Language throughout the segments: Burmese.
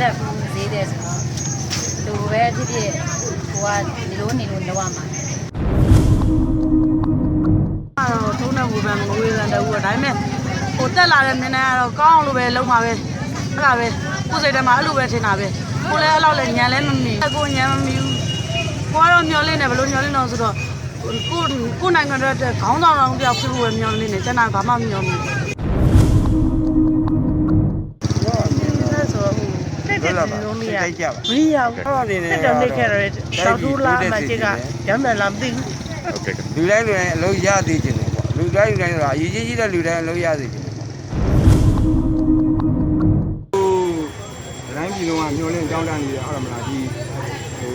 တက်ဘူးဈေးတယ်ဆိုတော့လူပဲဖြစ်ဖြစ်ကိုကဒီလိုနေလို့လောက်ရမှာအဲ့တော့ထုံးတဲ့ဝေဖန်ငွေစံတူကဒါပေမဲ့ဟိုတက်လာတဲ့နင်းနေကတော့ကောင်းအောင်လို့ပဲလုံးမှာပဲအဲ့ဒါပဲကိုယ်စိတ်ထဲမှာအဲ့လိုပဲထင်တာပဲကိုလည်းအဲ့လောက်လည်းညံလည်းမမီကိုညံမမီဘူးကိုကတော့မျောလင်းတယ်ဘလို့မျောလင်းတော့ဆိုတော့ကိုကိုနိုင်ငံတော်တဲ့ခေါင်းဆောင်တော်တယောက်ဖြစ်ဖို့ပဲမျောလင်းတယ်ကျန်တာဘာမှမျောမီဘူး တက်တက်လုံးမရတိုက်ကြပါမရဘူးတော့နေနေတက်တော့နေခဲ့တယ်တောက်တူလာမှချစ်ကရမ်းတယ်လားမသိဘူးဟုတ်ကဲ့လူတိုင်းလူတိုင်းအလုပ်ရသေးတယ်ပေါ့လူတိုင်းလူတိုင်းဆိုတာအရေးကြီးကြီးတဲ့လူတိုင်းအလုပ်ရသေးတယ်ပေါ့တိုင်းပြည်လုံးကမျောလင်းကြောင်းတန်းနေရဟုတ်မလားဒီဟို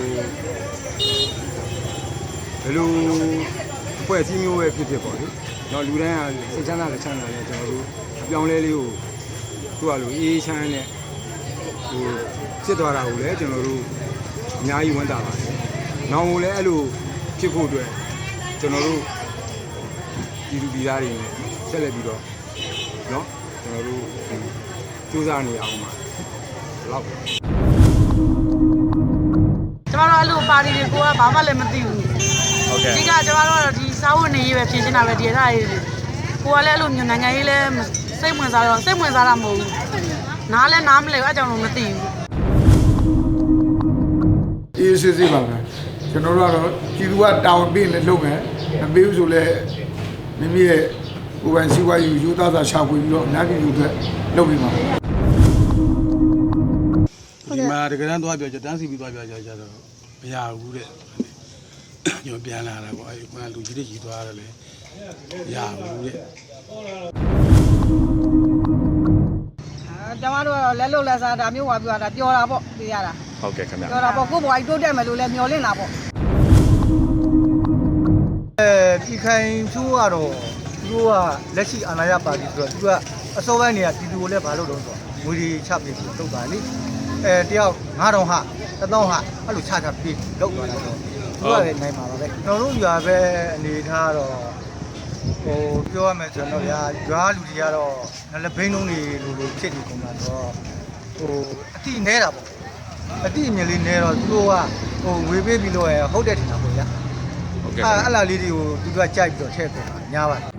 ဘယ်လိုအဖွဲ့အစည်းမျိုးပဲဖြစ်ဖြစ်ပေါ့လေတော့လူတိုင်းကစိတ်ချမ်းသာလက်ချမ်းသာနဲ့ကျွန်တော်တို့အပြောင်းလဲလေးကိုသူ့အလိုအေးချမ်းနဲ့ ဟိုဖြစ်သွားတာကိုလည်းကျွန်တော်တို့အများကြီးဝမ်းသာပါတယ်။နောင်ကိုလည်းအဲ့လိုဖြစ်ဖို့အတွက်ကျွန်တော်တို့ဒီလူပြည်သားတွေနဲ့ဆက်လက်ပြီးတော့เนาะကျွန်တော်တို့စူးစမ်းနေအောင်ပါ။လောက်ပဲ ကျမတို့အဲ့လိုပါတီတွေကိုကဘာမှလည်းမသိဘူး ဟုတ်ကဲ့ အဓိကကျမတို့ကတော့ဒီစာဝတ်နေရေးပဲဖြည့်ရှင်းတာပဲဒီအထားရေးတွေကိုကလည်းအဲ့လိုမျိုးနိုင်ငံရေးလည်းစိတ်ဝင်စားတော့စိတ်ဝင်စားတာမဟုတ်ဘူး နားလည်းနားမလဲဘူးအဲ့ကြောင့်လို့မသိဘူးအေးစစ်စစ်ပါပဲကျွန်တော်တို့ကတော့ကြည်သူကတောင်းပေးလည်းလုပ်မယ်မပေးဘူးဆိုလည်းမိမိရဲ့ကိုယ်ပိုင်စီးပွားရေးယူသားသာရှာဖွေပြီးတော့အများကြီးယူအတွက်လုပ်ပြီးပါမယ်ဒီမှာတကယ်တမ်းသွားပြောကြတန်းစီပြီးသွားပြောကြကြတော့မရဘူးတဲ့ညိုပြန်လာတာပေါ့အဲ့ကလူကြီးတွေကြီးသွားတယ်လေမရဘူးတဲ့ကျမ တို့ကတော့လက်လုံးလက်စားဒါမျိုးဝါပြတာပျော်တာပေါ့သိရတာဟုတ်ကဲ့ခင်ဗျာပျော်တာပေါ့ကိုယ့်ဘဝကြီးတိုးတက်မယ်လို့လည်းမျှော်လင့်တာပေါ့ဒီခိုင်ဖြိုးကတော့သူတို့ကလက်ရှိအာဏာရပါတီဆိုတော့သူကအစောပိုင်းတွေကပြည်သူကိုလည်းမလုပ်တော့ဆိုတော့ငွေတွေချပေးပြီးလုပ်တာလေအဲတယောက်9000ဟာ1000ဟာအဲ့လိုချချပေးလုပ်သွားတာတော့သူကလည်းနိုင်မှာပါပဲကျွန်တော်တို့ရွာပဲအနေထားတော့ ဟိုပြောရမယ်ဆိုတော့ရွာရွာလူတွေကတော့လည်းဘိန်းလုံးတွေလိုလိုဖြစ်နေကုန်တာတော့ဟိုအတိနဲတာပေါ့အတိအမြင်လေးနဲတော့သူတို့ကဟိုငွေပေးပြီးလို့ရဟုတ်တယ်ထင်တာပေါ့ဗျာဟုတ်ကဲ့အဲ့အဲ့လာလေးတွေကိုသူကကြိုက်ပြီးတော့ထည့်ပေးတာညာပါတယ်